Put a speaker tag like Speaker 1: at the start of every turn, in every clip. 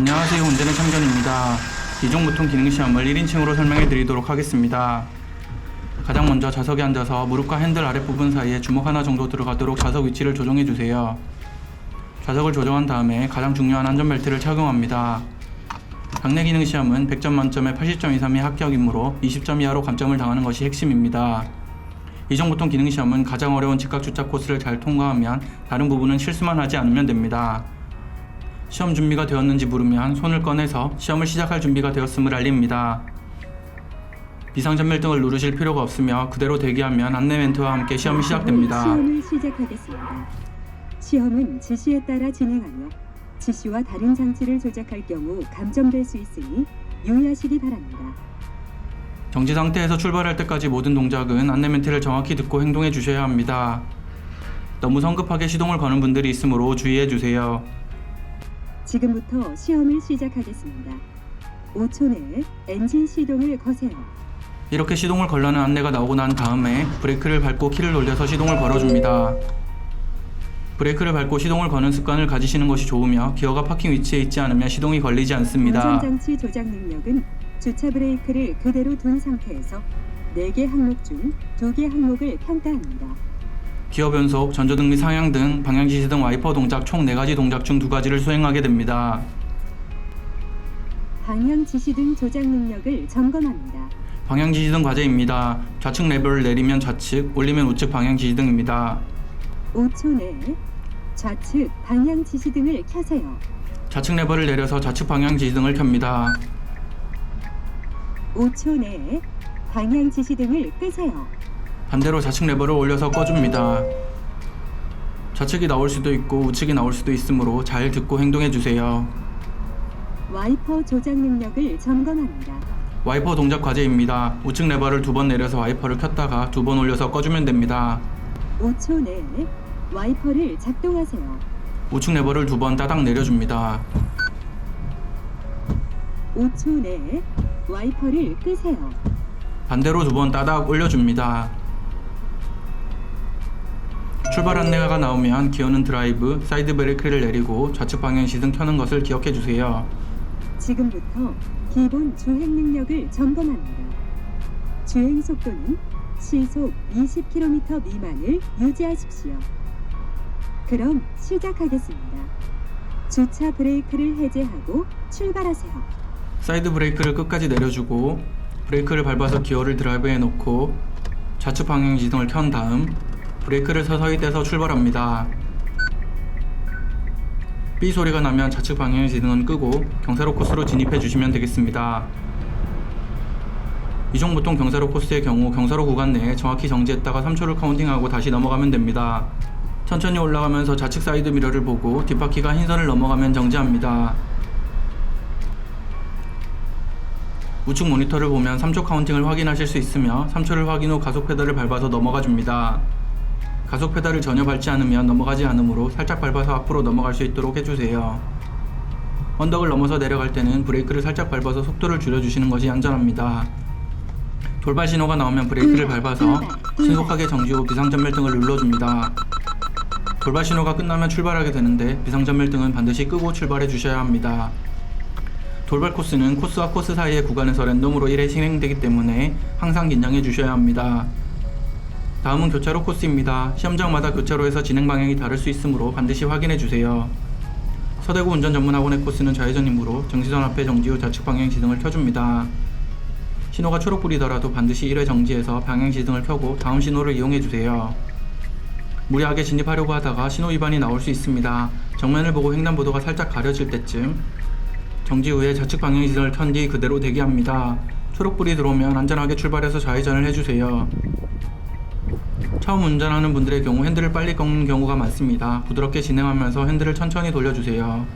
Speaker 1: 안녕하세요. 운전의 참견입니다. 이종보통 기능시험을 1인칭으로 설명해 드리도록 하겠습니다. 가장 먼저 좌석에 앉아서 무릎과 핸들 아랫부분 사이에 주먹 하나 정도 들어가도록 좌석 위치를 조정해 주세요. 좌석을 조정한 다음에 가장 중요한 안전벨트를 착용합니다. 강내 기능 시험은 100점 만점에 80점 이상이 합격이므로 20점 이하로 감점을 당하는 것이 핵심입니다. 이종보통 기능 시험은 가장 어려운 직각 주차 코스를 잘 통과하면 다른 부분은 실수만 하지 않으면 됩니다. 시험 준비가 되었는지 물으면 손을 꺼내서 시험을 시작할 준비가 되었음을 알립니다. 비상전멸 등을 누르실 필요가 없으며 그대로 대기하면 안내 멘트와 함께 시험이 시작됩니다.
Speaker 2: 시험을 시작하겠습니다. 시험은 지시에 따라 진행하며 지시와 다른 장치를 조작할 경우 감점될 수 있으니 유의하시기 바랍니다.
Speaker 1: 정지 상태에서 출발할 때까지 모든 동작은 안내 멘트를 정확히 듣고 행동해 주셔야 합니다. 너무 성급하게 시동을 거는 분들이 있으므로 주의해 주세요.
Speaker 2: 지금부터 시험을 시작하겠습니다. 5초 내에 엔진 시동을 거세요.
Speaker 1: 이렇게 시동을 걸라는 안내가 나오고 난 다음에 브레이크를 밟고 키를 돌려서 시동을 걸어줍니다. 브레이크를 밟고 시동을 거는 습관을 가지시는 것이 좋으며 기어가 파킹 위치에 있지 않으면 시동이 걸리지 않습니다.
Speaker 2: 안전장치 조작 능력은 주차 브레이크를 그대로 둔 상태에서 4개 항목 중 2개 항목을 평가합니다.
Speaker 1: 기어 변속, 전조등 및 상향 등, 방향 지시 등 와이퍼 동작 총 4가지 동작 중 2가지를 수행하게 됩니다.
Speaker 2: 방향 지시 등 조작 능력을 점검합니다.
Speaker 1: 방향 지시 등 과제입니다. 좌측 레버를 내리면 좌측, 올리면 우측 방향 지시 등입니다.
Speaker 2: 5초 내에 좌측 방향 지시 등을 켜세요.
Speaker 1: 좌측 레버를 내려서 좌측 방향 지시 등을 켭니다.
Speaker 2: 5초 내에 방향 지시 등을 끄세요.
Speaker 1: 반대로 좌측 레버를 올려서 꺼줍니다. 좌측이 나올 수도 있고 우측이 나올 수도 있으므로 잘 듣고 행동해 주세요.
Speaker 2: 와이퍼 조작 능력을 점검합니다.
Speaker 1: 와이퍼 동작 과제입니다. 우측 레버를 두 번 내려서 와이퍼를 켰다가 두 번 올려서 꺼주면 됩니다.
Speaker 2: 5초 내에 와이퍼를 작동하세요.
Speaker 1: 우측 레버를 두 번 따닥 내려줍니다.
Speaker 2: 5초 내에 와이퍼를 끄세요.
Speaker 1: 반대로 두 번 따닥 올려줍니다. 출발 안내가 나오면 기어는 드라이브, 사이드 브레이크를 내리고 좌측 방향 시등 켜는 것을 기억해 주세요.
Speaker 2: 지금부터 기본 주행 능력을 점검합니다. 주행 속도는 시속 20km 미만을 유지하십시오. 그럼 시작하겠습니다. 주차 브레이크를 해제하고 출발하세요.
Speaker 1: 사이드 브레이크를 끝까지 내려주고 브레이크를 밟아서 기어를 드라이브에 놓고 좌측 방향 시등을 켠 다음 브레이크를 서서히 떼서 출발합니다. 삐 소리가 나면 좌측 방향 시등은 끄고 경사로 코스로 진입해 주시면 되겠습니다. 이종보통 경사로 코스의 경우 경사로 구간 내에 정확히 정지했다가 3초를 카운팅하고 다시 넘어가면 됩니다. 천천히 올라가면서 좌측 사이드 미러를 보고 뒷바퀴가 흰선을 넘어가면 정지합니다. 우측 모니터를 보면 3초 카운팅을 확인하실 수 있으며 3초를 확인 후 가속 페달을 밟아서 넘어가 줍니다. 가속 페달을 전혀 밟지 않으면 넘어가지 않으므로 살짝 밟아서 앞으로 넘어갈 수 있도록 해주세요. 언덕을 넘어서 내려갈 때는 브레이크를 살짝 밟아서 속도를 줄여주시는 것이 안전합니다. 돌발 신호가 나오면 브레이크를 밟아서 신속하게 정지 후 비상전멸등을 눌러줍니다. 돌발 신호가 끝나면 출발하게 되는데 비상전멸등은 반드시 끄고 출발해 주셔야 합니다. 돌발 코스는 코스와 코스 사이의 구간에서 랜덤으로 1회 진행되기 때문에 항상 긴장해 주셔야 합니다. 다음은 교차로 코스입니다. 시험장마다 교차로에서 진행 방향이 다를 수 있으므로 반드시 확인해 주세요. 서대구 운전 전문학원의 코스는 좌회전이므로 정지선 앞에 정지 후 좌측 방향 지등을 켜줍니다. 신호가 초록불이더라도 반드시 1회 정지해서 방향 지등을 켜고 다음 신호를 이용해 주세요. 무리하게 진입하려고 하다가 신호 위반이 나올 수 있습니다. 정면을 보고 횡단보도가 살짝 가려질 때쯤 정지 후에 좌측 방향 지등을 켠 뒤 그대로 대기합니다. 초록불이 들어오면 안전하게 출발해서 좌회전을 해주세요. 처음 운전하는 분들의 경우 핸들을 빨리 꺾는 경우가 많습니다. 부드럽게 진행하면서 핸들을 천천히 돌려주세요.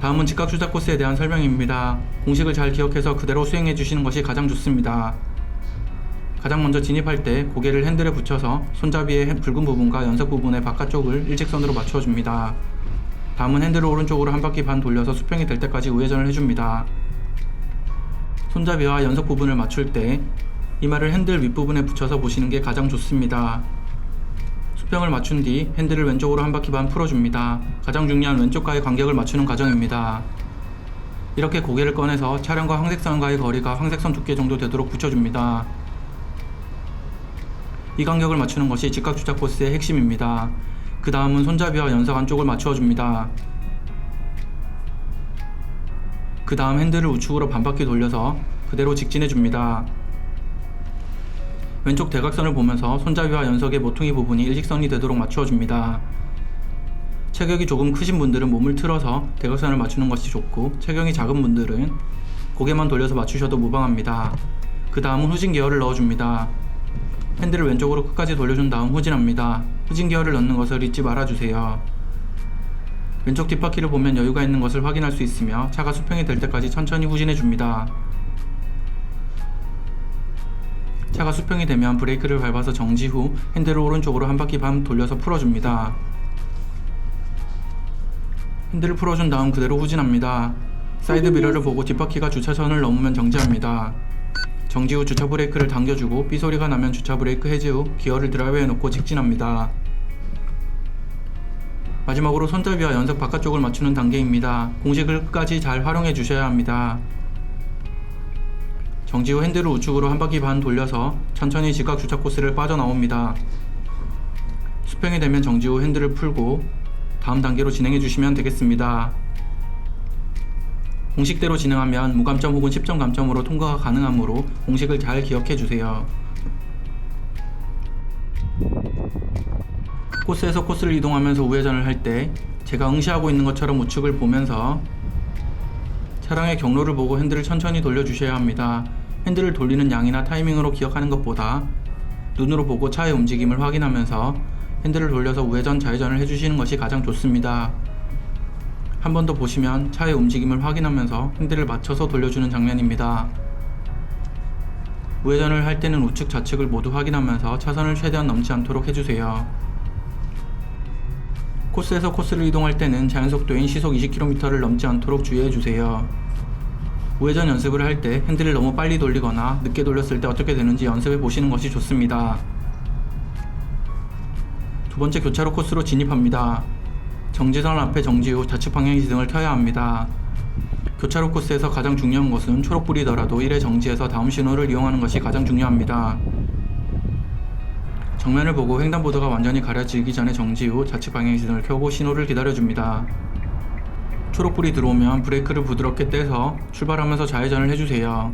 Speaker 1: 다음은 직각 주차 코스에 대한 설명입니다. 공식을 잘 기억해서 그대로 수행해 주시는 것이 가장 좋습니다. 가장 먼저 진입할 때 고개를 핸들에 붙여서 손잡이의 핸- 붉은 부분과 연석 부분의 바깥쪽을 일직선으로 맞춰줍니다. 다음은 핸들을 오른쪽으로 한 바퀴 반 돌려서 수평이 될 때까지 우회전을 해줍니다. 손잡이와 연석 부분을 맞출 때 이마를 핸들 윗부분에 붙여서 보시는 게 가장 좋습니다. 수평을 맞춘 뒤 핸들을 왼쪽으로 한 바퀴 반 풀어줍니다. 가장 중요한 왼쪽과의 간격을 맞추는 과정입니다. 이렇게 고개를 꺼내서 차량과 황색선과의 거리가 황색선 두께 정도 되도록 붙여줍니다. 이 간격을 맞추는 것이 직각 주차 코스의 핵심입니다. 그 다음은 손잡이와 연석 안쪽을 맞추어 줍니다. 그 다음 핸들을 우측으로 반바퀴 돌려서 그대로 직진해 줍니다. 왼쪽 대각선을 보면서 손잡이와 연석의 모퉁이 부분이 일직선이 되도록 맞추어 줍니다. 체격이 조금 크신 분들은 몸을 틀어서 대각선을 맞추는 것이 좋고 체격이 작은 분들은 고개만 돌려서 맞추셔도 무방합니다. 그 다음은 후진 기어를 넣어줍니다. 핸들을 왼쪽으로 끝까지 돌려준 다음 후진합니다. 후진 기어를 넣는 것을 잊지 말아주세요. 왼쪽 뒷바퀴를 보면 여유가 있는 것을 확인할 수 있으며 차가 수평이 될 때까지 천천히 후진해 줍니다. 차가 수평이 되면 브레이크를 밟아서 정지 후 핸들을 오른쪽으로 한 바퀴 반 돌려서 풀어줍니다. 핸들을 풀어준 다음 그대로 후진합니다. 사이드 미러를 보고 뒷바퀴가 주차선을 넘으면 정지합니다. 정지 후 주차 브레이크를 당겨주고 삐 소리가 나면 주차 브레이크 해제 후 기어를 드라이브에 놓고 직진합니다. 마지막으로 손잡이와 연석 바깥쪽을 맞추는 단계입니다. 공식을 끝까지 잘 활용해 주셔야 합니다. 정지 후 핸들을 우측으로 한 바퀴 반 돌려서 천천히 직각 주차 코스를 빠져나옵니다. 수평이 되면 정지 후 핸들을 풀고 다음 단계로 진행해 주시면 되겠습니다. 공식대로 진행하면 무감점 혹은 10점 감점으로 통과가 가능하므로 공식을 잘 기억해 주세요. 코스에서 코스를 이동하면서 우회전을 할 때 제가 응시하고 있는 것처럼 우측을 보면서 차량의 경로를 보고 핸들을 천천히 돌려주셔야 합니다. 핸들을 돌리는 양이나 타이밍으로 기억하는 것보다 눈으로 보고 차의 움직임을 확인하면서 핸들을 돌려서 우회전, 좌회전을 해주시는 것이 가장 좋습니다. 한 번 더 보시면 차의 움직임을 확인하면서 핸들을 맞춰서 돌려주는 장면입니다. 우회전을 할 때는 우측, 좌측을 모두 확인하면서 차선을 최대한 넘지 않도록 해주세요. 코스에서 코스를 이동할 때는 자연속도인 시속 20km를 넘지 않도록 주의해주세요. 우회전 연습을 할 때 핸들을 너무 빨리 돌리거나 늦게 돌렸을 때 어떻게 되는지 연습해 보시는 것이 좋습니다. 두 번째 교차로 코스로 진입합니다. 정지선 앞에 정지 후 좌측 방향 시등을 켜야 합니다. 교차로 코스에서 가장 중요한 것은 초록불이더라도 1회 정지해서 다음 신호를 이용하는 것이 가장 중요합니다. 정면을 보고 횡단보도가 완전히 가려지기 전에 정지 후 좌측 방향 시등을 켜고 신호를 기다려줍니다. 초록불이 들어오면 브레이크를 부드럽게 떼서 출발하면서 좌회전을 해주세요.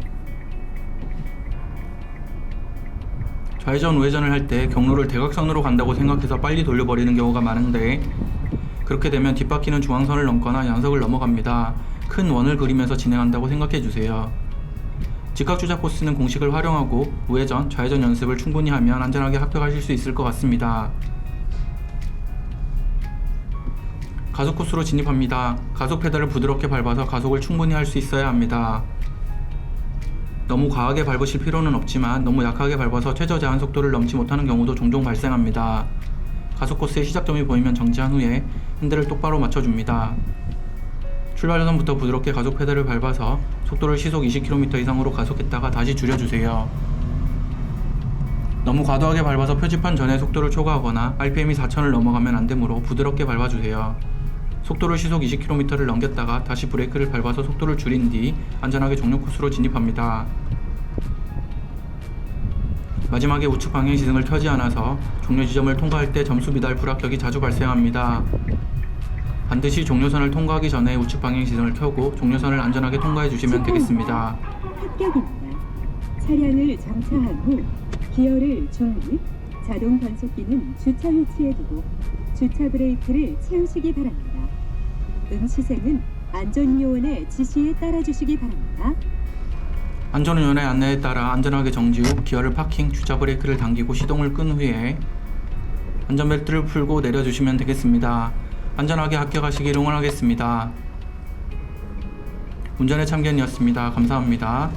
Speaker 1: 좌회전 우회전을 할 때 경로를 대각선으로 간다고 생각해서 빨리 돌려버리는 경우가 많은데 그렇게 되면 뒷바퀴는 중앙선을 넘거나 양석을 넘어갑니다. 큰 원을 그리면서 진행한다고 생각해 주세요. 직각 주차 코스는 공식을 활용하고 우회전, 좌회전 연습을 충분히 하면 안전하게 합격하실 수 있을 것 같습니다. 가속 코스로 진입합니다. 가속 페달을 부드럽게 밟아서 가속을 충분히 할 수 있어야 합니다. 너무 과하게 밟으실 필요는 없지만 너무 약하게 밟아서 최저 제한 속도를 넘지 못하는 경우도 종종 발생합니다. 가속 코스의 시작점이 보이면 정지한 후에 핸들을 똑바로 맞춰줍니다. 출발선부터 부드럽게 가속 페달을 밟아서 속도를 시속 20km 이상으로 가속했다가 다시 줄여주세요. 너무 과도하게 밟아서 표지판 전에 속도를 초과하거나 RPM이 4000을 넘어가면 안 되므로 부드럽게 밟아주세요. 속도를 시속 20km를 넘겼다가 다시 브레이크를 밟아서 속도를 줄인 뒤 안전하게 종료 코스로 진입합니다. 마지막에 우측 방향 시등을 켜지 않아서 종료 지점을 통과할 때 점수 미달 불합격이 자주 발생합니다. 반드시 종료선을 통과하기 전에 우측 방향 시등을 켜고 종료선을 안전하게 통과해 주시면 되겠습니다.
Speaker 2: 합격입니다. 차량을 정차한 후 기어를 중립, 자동 변속기는 주차 위치에 두고 주차 브레이크를 채우시기 바랍니다. 응시생은 안전요원의 지시에 따라주시기 바랍니다.
Speaker 1: 안전운전의 안내에 따라 안전하게 정지 후 기어를 파킹, 주차 브레이크를 당기고 시동을 끈 후에 안전벨트를 풀고 내려주시면 되겠습니다. 안전하게 합격하시길 응원하겠습니다. 운전의 참견이었습니다. 감사합니다.